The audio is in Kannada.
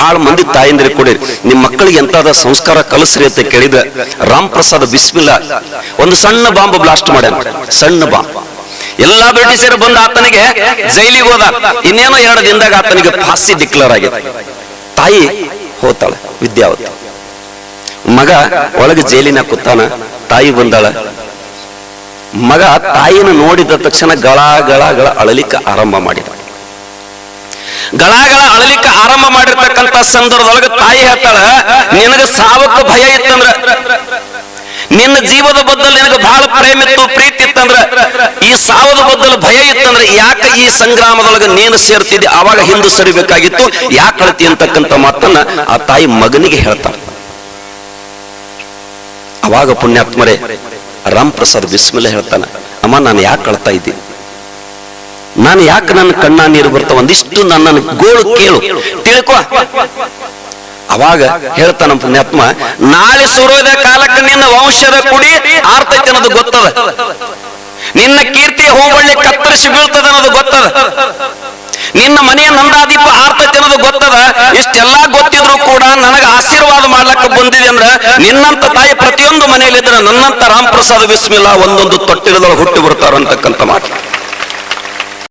ಬಹಳ ಮಂದಿ ತಾಯಂದಿರಿಗೆ ಕೊಡಿರಿ. ನಿಮ್ ಮಕ್ಕಳಿಗೆ ಎಂತಾದ ಸಂಸ್ಕಾರ ಕಲಸ್ರಿ ಅಂತ ಕೇಳಿದ ರಾಮ್ ಪ್ರಸಾದ್ ಬಿಸ್ಮಿಲ್ಲ ಒಂದು ಸಣ್ಣ ಬಾಂಬ್ ಬ್ಲಾಸ್ಟ್ ಮಾಡ್ಯಾನ. ಸಣ್ಣ ಬಾಂಬ್. ಎಲ್ಲಾ ಬ್ರಿಟಿಷರು ಬಂದ ಆತನಿಗೆ ಜೈಲಿಗೆ ಹೋದ. ಇನ್ನೇನೋ ಎರಡು ದಿನದಾಗ ಆತನಿಗೆ ಫಾಸಿ ಡಿಕ್ಲೇರ್ ಆಗಿದೆ ತಾಯಿ ಹೋತಾಳೆ, ವಿದ್ಯಾವತಿ. ಮಗ ಒಳಗೆ ಜೈಲಿನ ಕೂತಾನ, ತಾಯಿ ಬಂದಾಳ. ಮಗ ತಾಯಿನ ನೋಡಿದ ತಕ್ಷಣ ಗಳ ಗಳ ಗಳ ಅಳಲಿಕ್ಕೆ ಆರಂಭ ಮಾಡಿದ. ಗಳ ಅಳಲಿಕ್ಕೆ ಆರಂಭ ಸಂದರ್ಭದೊಳಗೆ ತಾಯಿ ಹೇಳ್ತಾಳ, ನಿನಗ ಸಾವಕ್ಕೆ ಭಯ ಇತ್ತಂದ್ರ, ನಿನ್ನ ಜೀವದ ಬದಲು ನಿನಗೆ ಬಹಳ ಪ್ರೇಮ ಇತ್ತು, ಪ್ರೀತಿ ಇತ್ತಂದ್ರ, ಈ ಸಾವದ ಬದಲು ಭಯ ಇತ್ತಂದ್ರ ಯಾಕೆ ಈ ಸಂಗ್ರಾಮದೊಳಗೆ ನೀನು ಸೇರ್ತಿದ್ದೆ? ಅವಾಗ ಹಿಂದೆ ಸರಿಬೇಕಾಗಿತ್ತು. ಯಾಕೆ ಅಳ್ತಿ ಅಂತಕ್ಕಂಥ ಮಾತನ್ನ ಆ ತಾಯಿ ಮಗನಿಗೆ ಹೇಳ್ತಾರ ಅವಾಗ ಪುಣ್ಯಾತ್ಮರೇ ರಾಮ್ ಪ್ರಸಾದ್ ಬಿಸ್ಮಿಲ್ಲ ಹೇಳ್ತಾನೆ, ಅಮ್ಮ, ನಾನು ಯಾಕೆ ಕಳ್ತಾ ಇದ್ದೀನಿ? ನಾನು ಯಾಕೆ ನನ್ನ ಕಣ್ಣ ನೀರು ಬರ್ತಾವ ಒಂದಿಷ್ಟು ನನ್ನ ಗೋಳು ಕೇಳು. ತಿಳ್ಕೊ. ಅವಾಗ ಹೇಳ್ತಾನ ಪುಣ್ಯಾತ್ಮ, ನಾಳೆ ಸೂರ್ಯೋದಯ ಕಾಲಕ್ಕೆ ನಿನ್ನ ವಂಶದ ಕುಡಿ ಆರ್ತೈತೆ ಅನ್ನೋದು ಗೊತ್ತದ. ನಿನ್ನ ಕೀರ್ತಿ ಹೂಬಳ್ಳಿ ಕತ್ತರಿಸಿ ಬೀಳ್ತದ ಅನ್ನೋದು ಗೊತ್ತದ. ನಿನ್ನ ಮನೆಯ ನಂದಾದೀಪ ಆರ್ತೈತೆ ಅನ್ನೋದು ಗೊತ್ತದ. ಇಷ್ಟೆಲ್ಲಾ ಗೊತ್ತಿದ್ರು ಕೂಡ ನನಗೆ ಆಶೀರ್ವಾದ ಮಾಡ್ಲಕ್ಕ ಬಂದಿದೆ ಅಂದ್ರ ನಿನ್ನಂತ ತಾಯಿ ಪ್ರತಿಯೊಂದು ಮನೆಯಲ್ಲಿದ್ರೆ ನನ್ನಂತ ರಾಮ್ ಪ್ರಸಾದ್ ಬಿಸ್ಮಿಲ್ಲ ಒಂದೊಂದು ತೊಟ್ಟಿಲದೊಳಗೆ ಹುಟ್ಟಿ ಬರ್ತಾರ ಅಂತಕ್ಕಂಥ ಮಾತು.